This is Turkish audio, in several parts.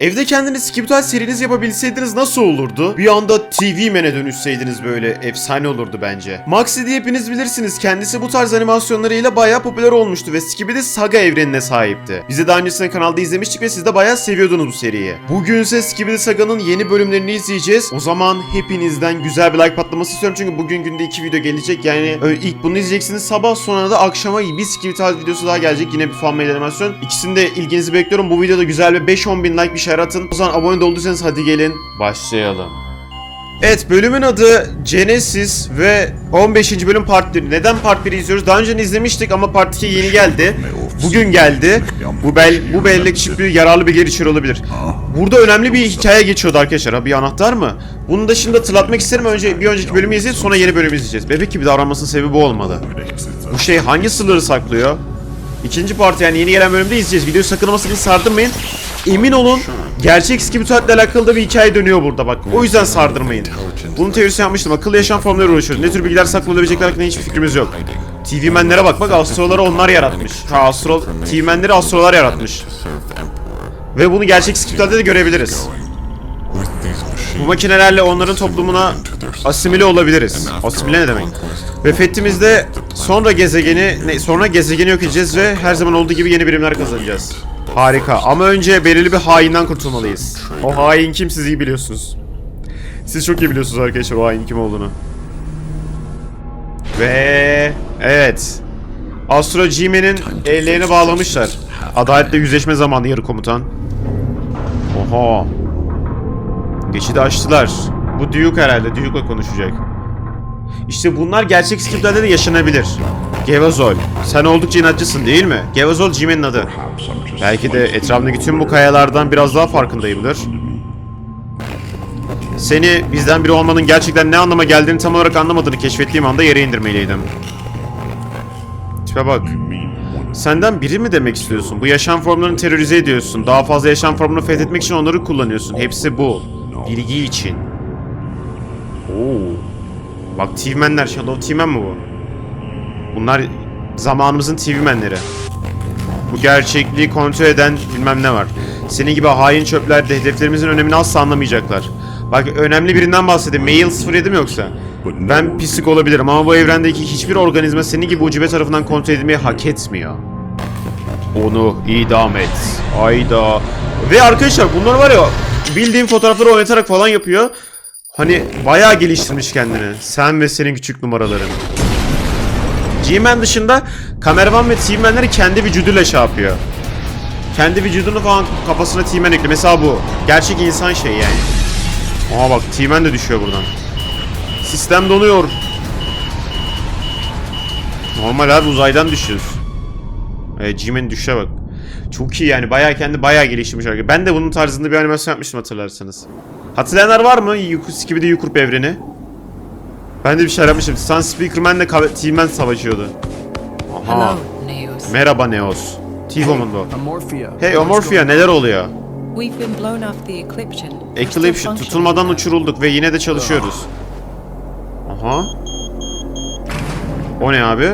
Evde kendiniz Skibtal seriniz yapabilseydiniz nasıl olurdu? Bir anda TV Man'e dönüşseydiniz böyle efsane olurdu bence. Maxi diye hepiniz bilirsiniz. Kendisi bu tarz animasyonlarıyla bayağı popüler olmuştu ve Skibidi Saga evrenine sahipti. Bizi daha öncesinde kanalda izlemiştik ve siz de bayağı seviyordunuz bu seriyi. Bugün ise Skibidi Saga'nın yeni bölümlerini izleyeceğiz. O zaman hepinizden güzel bir like patlaması istiyorum çünkü bugün günde iki video gelecek. Yani ilk bunu izleyeceksiniz sabah sonra da akşama bir Skibidi videosu daha gelecek. Yine bir fan animasyon. İkisini de ilginizi bekliyorum. Bu videoda güzel bir 5-10 bin like bir şeyler atın. O zaman abone olduysanız hadi gelin başlayalım. Evet bölümün adı Genesis ve 15. bölüm part 1. Neden part 1'i izliyoruz? Daha önce izlemiştik ama part 2 yeni geldi. Bugün geldi. Bu bel bu bellek bir yararlı bir geri içeri olabilir. Burada önemli bir hikaye geçiyordu arkadaşlar. Ha, bir anahtar mı? Bunu da şimdi hatırlatmak isterim. Önce bir önceki bölümü izleyip sonra yeni bölümü izleyeceğiz. Bebek gibi davranmasının sebebi bu olmalı. Bu şey hangi sırları saklıyor? İkinci part yani yeni gelen bölümde izleyeceğiz. Videoyu sakın ama sakın sardırmayın. Emin olun gerçek Skibitüat'la alakalı da bir hikaye dönüyor burada bak. O yüzden sardırmayın. Bunun teorisini yapmıştım. Akıllı yaşam formları uğraşıyoruz. Ne tür bilgiler saklı olabilecekler hakkında hiçbir fikrimiz yok. TV menlere bak bak astroları onlar yaratmış. Ha astro TV menleri astrolar yaratmış. Ve bunu gerçek Skibitüat'ta da görebiliriz. Bu makinelerle onların toplumuna asimile olabiliriz. Asimile ne demek? Ve fethimizde sonra gezegeni ne, sonra gezegeni yok edeceğiz ve her zaman olduğu gibi yeni birimler kazanacağız. Harika. Ama önce belirli bir hainden kurtulmalıyız. O hain kim siz iyi biliyorsunuz. Siz çok iyi biliyorsunuz arkadaşlar o hain kim olduğunu. Ve evet. Astro G-Man'in ellerini bağlamışlar. Adaletle yüzleşme zamanı yarı komutan. Oha. Geçidi açtılar. Bu Duke herhalde. Duke'la konuşacak. İşte bunlar gerçek skriplerde de yaşanabilir. Gevazol, sen oldukça inatçısın değil mi? Gevazol Jimmy'nin adı. Belki de etrafındaki tüm bu kayalardan biraz daha farkındayımdır. Seni bizden biri olmanın gerçekten ne anlama geldiğini tam olarak anlamadığını keşfettiğim anda yere indirmeliydim. Tipe bak. Senden biri mi demek istiyorsun? Bu yaşam formlarını terörize ediyorsun. Daha fazla yaşam formunu fethetmek için onları kullanıyorsun. Hepsi bu. Bilgi için. Oo. Bak TV-menler, Shadow TV-men mi bu? Bunlar zamanımızın TV-menleri. Bu gerçekliği kontrol eden bilmem ne var. Senin gibi hain çöpler de hedeflerimizin önemini asla anlamayacaklar. Bak önemli birinden bahsedeyim. Mail 07 mi yoksa? Ben pislik olabilirim ama bu evrendeki hiçbir organizma senin gibi ucube tarafından kontrol edilmeyi hak etmiyor. Onu idam et. Ayda. Ve arkadaşlar bunlar var ya bildiğim fotoğrafları oynatarak falan yapıyor. Hani bayağı geliştirmiş kendini. Sen ve senin küçük numaraların. G-Man dışında kameraman ve T-Man'leri kendi vücuduyla şey yapıyor. Kendi vücudunu falan kafasına T-Man ekliyor. Mesela bu. Gerçek insan şey yani. Aha bak T-Man de düşüyor buradan. Sistem donuyor. Normal abi uzaydan düşüyoruz. E, G-Man düşe bak. Çok iyi yani bayağı kendi bayağı geliştirmiş. Ben de bunun tarzında bir animasyon yapmıştım hatırlarsanız. Hatırlayanlar var mı? Skibidi Yukurp evreni. Ben de bir şey yapmıştım. Sun Speakerman'le T-Man savaşıyordu. Aha. Merhaba Neos. T-Woman'da. Amorphia. Hey Omorphia neler oluyor? Eclipse tutulmadan uçurulduk ve yine de çalışıyoruz. Aha. O ne abi?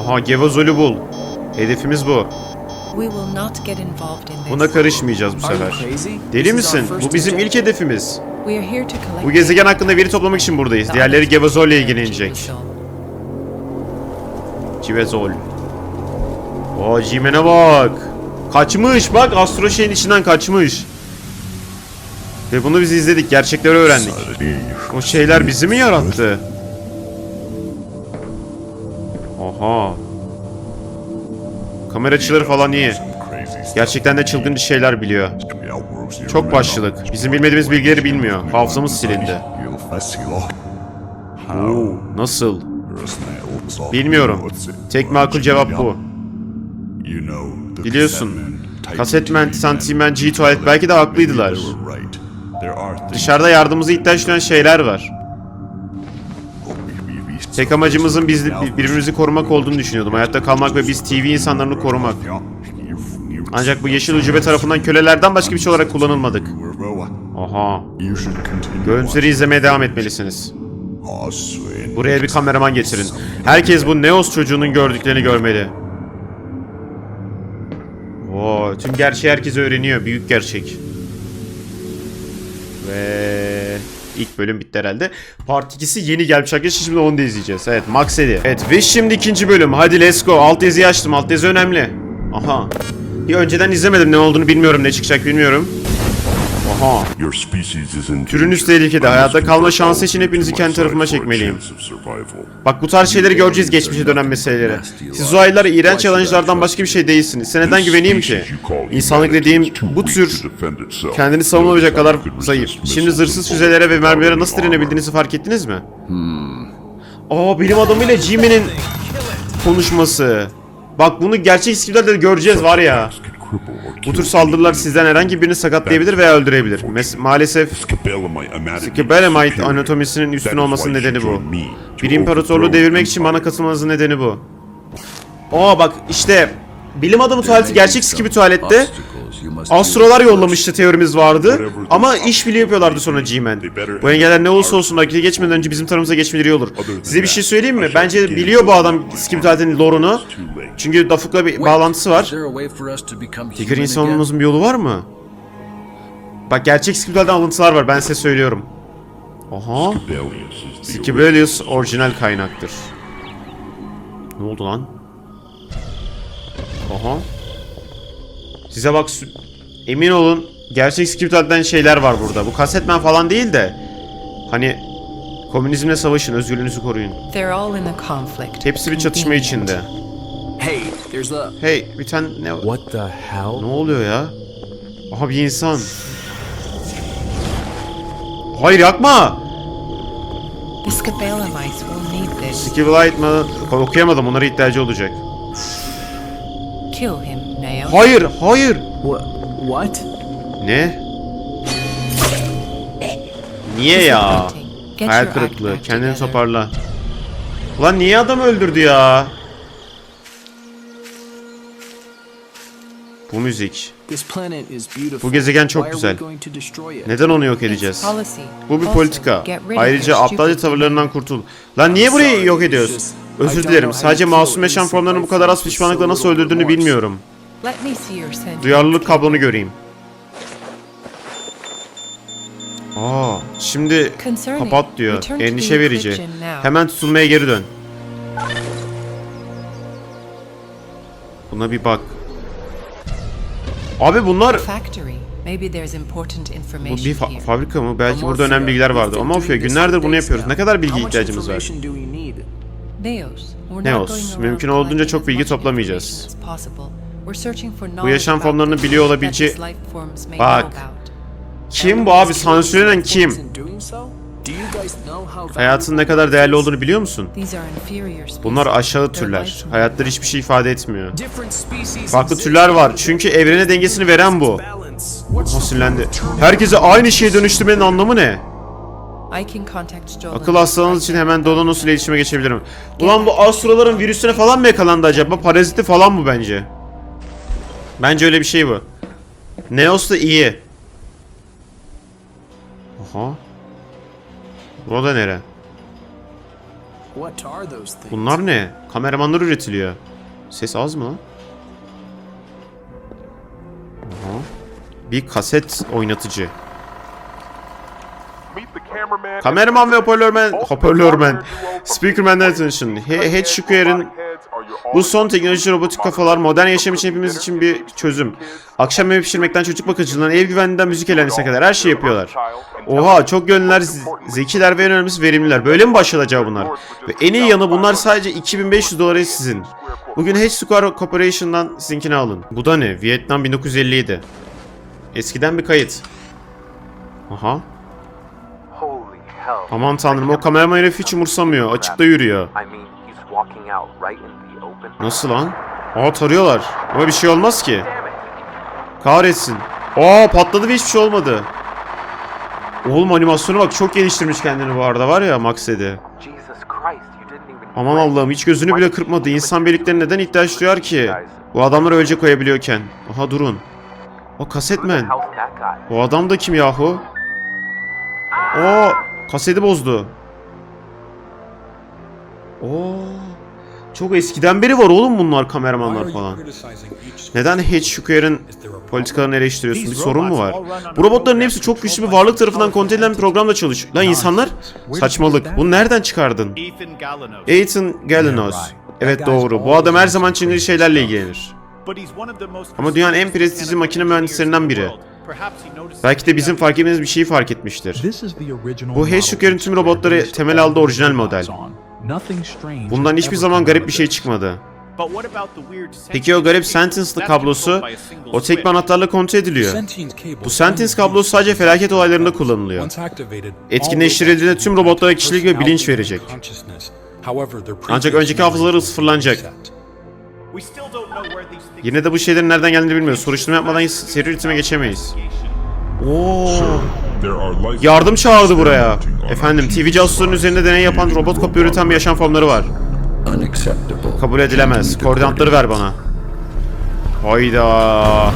Aha Gevazol'ü bul. Hedefimiz bu. Buna karışmayacağız bu Are you sefer. Deli misin? Bu bizim ilk hedefimiz. We are here to collect Bu gezegen hakkında veri toplamak için buradayız. Diğerleri to ilgilenecek. Gevazol. Gevazol. Oo Jimen'e bak. Kaçmış bak Astro şeyin içinden kaçmış. Ve bunu biz izledik. Gerçekleri öğrendik. O şeyler bizi mi yarattı? Oha. Kamera açıları falan iyi. Gerçekten de çılgın şeyler biliyor. Çok başlılık. Bizim bilmediğimiz bilgileri bilmiyor. Hafızamız silindi. Nasıl? Bilmiyorum. Tek makul cevap bu. Biliyorsun. Kasetmen, Santimen, G-Tuvalet belki de haklıydılar. Dışarıda yardımımızı ihtiyaç duyan şeyler var. Tek amacımızın biz birbirimizi korumak olduğunu düşünüyordum. Hayatta kalmak ve biz TV insanlarını korumak. Ancak bu yeşil ucube tarafından kölelerden başka bir şey olarak kullanılmadık. Aha. Görüntüleri izlemeye devam etmelisiniz. Buraya bir kameraman getirin. Herkes bu Neos çocuğunun gördüklerini görmeli. Oo, tüm gerçeği herkes öğreniyor. Büyük gerçek. Ve ilk bölüm bitti herhalde. Part 2'si yeni gelmiş arkadaşlar. Şimdi onu da izleyeceğiz. Evet Max Eddy. Evet ve şimdi ikinci bölüm. Hadi let's go. Alt yazıyı açtım. Alt yazı önemli. Aha. Bir önceden izlemedim. Ne olduğunu bilmiyorum. Ne çıkacak bilmiyorum. Aha. Your species is in Türünüz tehlikede. Hayatta kalma şansı için hepinizi kendi tarafıma çekmeliyim. Bak bu tarz şeyleri göreceğiz geçmişe dönen meseleleri. Siz uzaylılar iğrenç yalancılardan başka bir şey değilsiniz. Size neden güveneyim ki? İnsanlık dediğim bu tür kendini savunamayacak kadar zayıf. Şimdi zırhsız füzelere ve mermilere nasıl direnebildiğinizi fark ettiniz mi? Aa bilim adamıyla Jimmy'nin konuşması. Bak bunu gerçek iskimlerde de göreceğiz var ya. Bu tür saldırılar sizden herhangi birini sakatlayabilir veya öldürebilir. Mes- maalesef superior. anatomisinin üstün olmasının nedeni bu. Bir imparatorluğu devirmek için bana katılmanızın nedeni bu. Aa bak işte bilim adamı tuvaleti gerçek gibi tuvalette astrolar yollamıştı teorimiz vardı ama işbirliği yapıyorlardı sonra G-Man. Bu engeller ne olursa olsun dakika geçmeden önce bizim tarafımıza geçmeleri iyi olur. Size bir şey söyleyeyim mi? Bence biliyor bu adam tuvaletinin lore'unu. Çünkü Dafuk'la bir bağlantısı var. Tigger insan olmamızın bir yolu var mı? Bak gerçek tuvaletten alıntılar var ben size söylüyorum. Aha. Skibelius orijinal kaynaktır. Ne oldu lan? Aha. Size bak emin olun gerçek Skiptal'den şeyler var burada. Bu kasetmen falan değil de hani komünizmle savaşın, özgürlüğünüzü koruyun. They're all in the conflict. Hepsi bir çatışma içinde. Hey, there's a. Hey, bir tane ne What the hell? ne oluyor ya? Aha bir insan. Hayır yakma. The Scabellamites will need this. Skibelite mı? Okuyamadım. Onlara ihtiyacı olacak. Kill him, Neo. Hayır, hayır. What? What? Ne? Niye ya? Hayal kırıklığı. Kendini toparla. Ulan niye adam öldürdü ya? Bu müzik. Bu gezegen çok güzel. Neden onu yok edeceğiz? Bu bir politika. Ayrıca aptalca tavırlarından kurtul. Lan niye burayı yok ediyoruz? Özür dilerim. Sadece masum yaşam formlarını bu kadar az pişmanlıkla nasıl öldürdüğünü bilmiyorum. Duyarlılık kablonu göreyim. Aa, şimdi kapat diyor. Endişe verici. Hemen tutulmaya geri dön. Buna bir bak. Abi bunlar Factory. Maybe there's important bu bir fa- fabrika mı? Belki burada önemli bilgiler vardı. been Amorphia günlerdir bunu yapıyoruz. Ne kadar bilgi ihtiyacımız var? Neos. Mümkün olduğunca çok bilgi toplamayacağız. Bu yaşam formlarını biliyor olabileceği... Bak. Kim bu abi? Sansürlenen kim? Hayatın ne kadar değerli olduğunu biliyor musun? Bunlar aşağı türler. Hayatları hiçbir şey ifade etmiyor. Farklı türler var. Çünkü evrene dengesini veren bu. Sinirlendi. Herkese aynı şeye dönüştürmenin anlamı ne? Akıl hastalığınız için hemen Dolanos ile iletişime geçebilirim. Ulan bu astroların virüsüne falan mı yakalandı acaba? Paraziti falan bu bence. Bence öyle bir şey bu. Neos da iyi. Aha. Bu da nere? Bunlar ne? Kameramanlar üretiliyor. Ses az mı? Aha. Bir kaset oynatıcı. Kameraman ve hoparlörmen, hoparlörmen, Speakerman'dan attention. He- Head Square'in bu son teknoloji robotik kafalar modern yaşam için hepimiz için bir çözüm. Akşam yemek pişirmekten çocuk bakıcılığından ev güvenliğinden müzik eğlencesine kadar her şeyi yapıyorlar. Oha çok gönüllüler, z- zekiler ve en önemlisi verimliler. Böyle mi başladı acaba bunlar? Ve en iyi yanı bunlar sadece 2500 dolara sizin. Bugün Hedge Square Corporation'dan sizinkini alın. Bu da ne? Vietnam 1957. Eskiden bir kayıt. Aha. Aman tanrım o kameraman herif hiç umursamıyor. Açıkta yürüyor. Nasıl lan? Aa tarıyorlar. Ama bir şey olmaz ki. Kahretsin. Aa patladı ve hiçbir şey olmadı. Oğlum animasyona bak çok geliştirmiş kendini bu arada var ya Max dedi. Jesus Christ, you didn't even Aman Allah'ım hiç gözünü bile kırpmadı. İnsan birlikleri neden ihtiyaç duyar ki? Bu adamlar ölecek koyabiliyorken. Aha durun. O kasetmen. O adam da kim yahu? O kaseti bozdu. Oo. Çok eskiden beri var oğlum bunlar kameramanlar falan. Neden Square'ın politikalarını eleştiriyorsun? Bir sorun mu var? Bu robotların hepsi çok güçlü bir varlık tarafından kontrol edilen bir programla çalışıyor. Lan insanlar? Saçmalık. Bunu nereden çıkardın? Ethan Galanos. Evet doğru. Bu adam her zaman Çinli şeylerle ilgilenir. Ama dünyanın en prestijli makine mühendislerinden biri. Belki de bizim fark etmediğimiz bir şeyi fark etmiştir. Bu Heshuker'in tüm robotları temel aldığı orijinal model. Bundan hiçbir zaman garip bir şey çıkmadı. Peki o garip Sentince'lı kablosu o tek bir anahtarla kontrol ediliyor. Bu Sentence kablosu sadece felaket olaylarında kullanılıyor. Etkinleştirildiğinde tüm robotlara kişilik ve bilinç verecek. Ancak önceki hafızaları sıfırlanacak. Yine de bu şeylerin nereden geldiğini bilmiyoruz. Soruşturma yapmadan seri üretime geçemeyiz. Oo. Yardım çağırdı buraya. Efendim, TV casusların üzerinde deney yapan robot kopya üreten bir yaşam formları var. Kabul edilemez. Koordinatları ver bana. Hayda. Aa,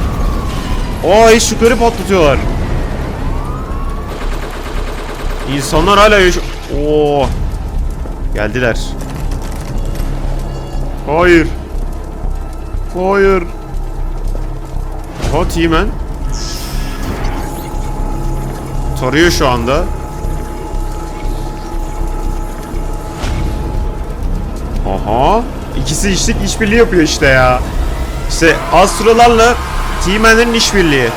hiç yukarı patlatıyorlar. İnsanlar hala yaş... Oo. Geldiler. Hayır. Hayır. Aha T-Man. Tarıyor şu anda. Aha. İkisi işlik işbirliği yapıyor işte ya. İşte Astrolarla T-Man'lerin işbirliği.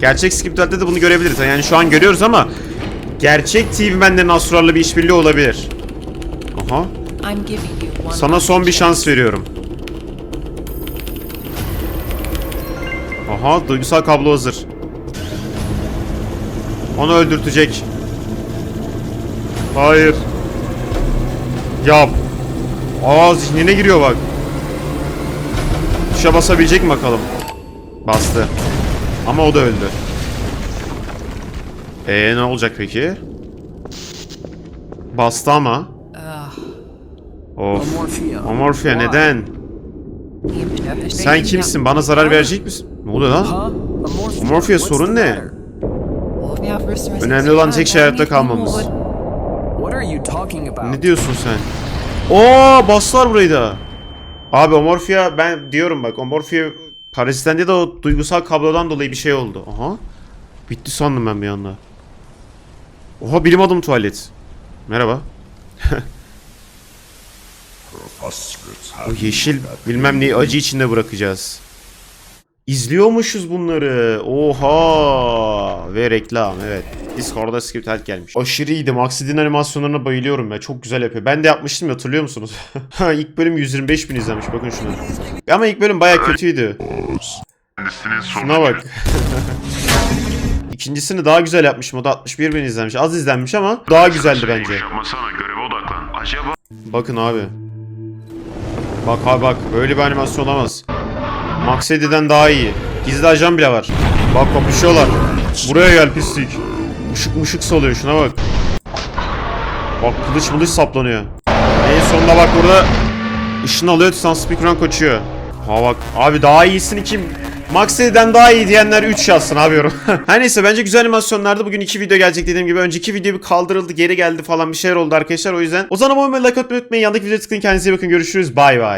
Gerçek Skiptal'de de bunu görebiliriz. Yani şu an görüyoruz ama gerçek TV-Man'lerin Astrolarla bir işbirliği olabilir. Aha. I'm giving you one Sana son bir şans veriyorum. Aha, duygusal kablo hazır. Onu öldürtecek. Hayır. Yap. Aa zihnine giriyor bak. Tuşa basabilecek mi bakalım? Bastı. Ama o da öldü. Ee ne olacak peki? Bastı ama. Of. Why? neden? Sen kimsin? Bana zarar verecek misin? Ne oluyor lan? What's sorun ne? Önemli olan tek şey hayatta kalmamız. Ne diyorsun sen? Oo bastılar burayı da. Abi Amorphia ben diyorum bak Amorphia parazitten değil de o duygusal kablodan dolayı bir şey oldu. Aha. Bitti sandım ben bir anda. Oha bilim adamı tuvalet. Merhaba. O yeşil bilmem neyi acı içinde bırakacağız. İzliyormuşuz bunları. Oha. Ve reklam evet. Discord'da script help gelmiş. Aşırı iyiydi. Maxid'in animasyonlarına bayılıyorum ya. Çok güzel yapıyor. Ben de yapmıştım ya hatırlıyor musunuz? İlk bölüm 125 bin izlenmiş. Bakın şuna. Ama ilk bölüm baya kötüydü. Şuna bak. İkincisini daha güzel yapmışım. O da 61 bin izlenmiş. Az izlenmiş ama daha güzeldi bence. Bakın abi. Bak abi bak. Böyle bir animasyon olamaz. Maxedi'den daha iyi. Gizli ajan bile var. Bak kapışıyorlar. Buraya gel pislik. Işık mışık salıyor şuna bak. Bak kılıç mılıç saplanıyor. En sonunda bak burada ışın alıyor Speaker'dan kaçıyor. Ha bak abi daha iyisini kim? Maxedi'den daha iyi diyenler 3 yazsın abi yorum. Her neyse bence güzel animasyonlardı. Bugün 2 video gelecek dediğim gibi. Önceki video bir kaldırıldı geri geldi falan bir şeyler oldu arkadaşlar. O yüzden o zaman abone olmayı like atmayı unutmayın. Yandaki videoya tıklayın kendinize iyi bakın. Görüşürüz. Bay bay.